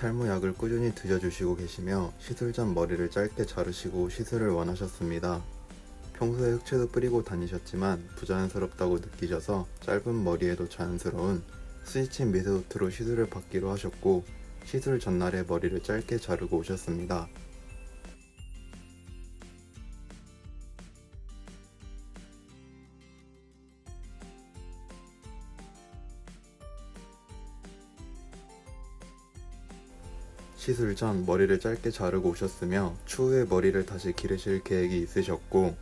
탈모약을 꾸준히 드셔주시고 계시며 시술 전 머리를 짧게 자르시고 시술을 원하셨습니다. 평소에 흑채도 뿌리고 다니셨지만 부자연스럽다고 느끼셔서 짧은 머리에도 자연스러운 스위친 미세도트로 시술을 받기로 하셨고 시술 전날에 머리를 짧게 자르고 오셨습니다. 시술 전 머리를 짧게 자르고 오셨으며 추후에 머리를 다시 기르실 계획이 있으셨고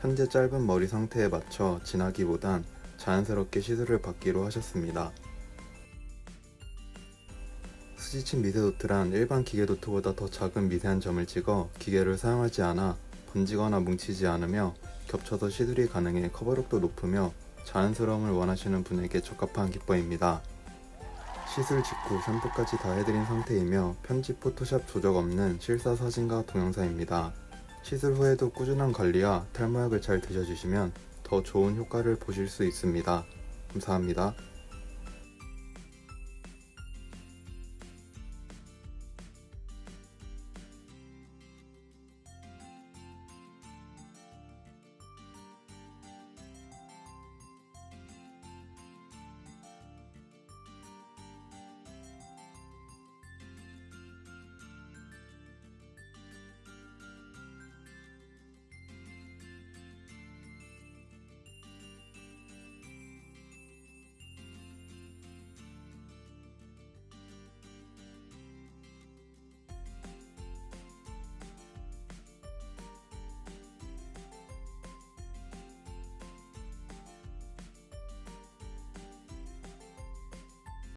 현재 짧은 머리 상태에 맞춰 진하기보단 자연스럽게 시술을 받기로 하셨습니다. 수지침 미세도트란 일반 기계도트보다 더 작은 미세한 점을 찍어 기계를 사용하지 않아 번지거나 뭉치지 않으며 겹쳐서 시술이 가능해 커버력도 높으며 자연스러움을 원하시는 분에게 적합한 기법입니다. 시술 직후 샴푸까지 다 해드린 상태이며 편집 포토샵 조작 없는 실사 사진과 동영상입니다. 시술 후에도 꾸준한 관리와 탈모약을 잘 드셔주시면 더 좋은 효과를 보실 수 있습니다. 감사합니다.